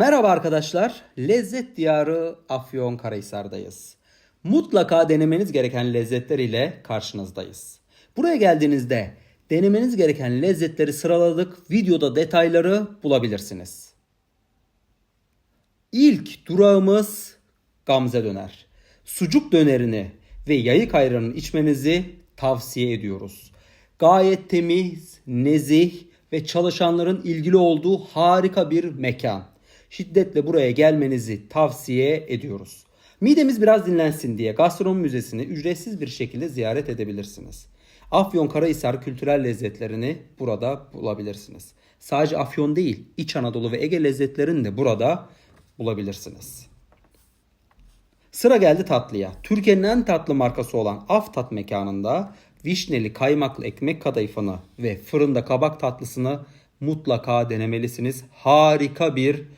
Merhaba arkadaşlar. Lezzet diyarı Afyonkarahisar'dayız. Mutlaka denemeniz gereken lezzetler ile karşınızdayız. Buraya geldiğinizde denemeniz gereken lezzetleri sıraladık. Videoda detayları bulabilirsiniz. İlk durağımız Gamze Döner. Sucuk dönerini ve yayık ayranını içmenizi tavsiye ediyoruz. Gayet temiz, nezih ve çalışanların ilgili olduğu harika bir mekan. Şiddetle buraya gelmenizi tavsiye ediyoruz. Midemiz biraz dinlensin diye gastronomi müzesini ücretsiz bir şekilde ziyaret edebilirsiniz. Afyonkarahisar kültürel lezzetlerini burada bulabilirsiniz. Sadece Afyon değil, İç Anadolu ve Ege lezzetlerini de burada bulabilirsiniz. Sıra geldi tatlıya. Türkiye'nin en tatlı markası olan Aftat mekanında vişneli kaymaklı ekmek kadayıfını ve fırında kabak tatlısını mutlaka denemelisiniz. Harika bir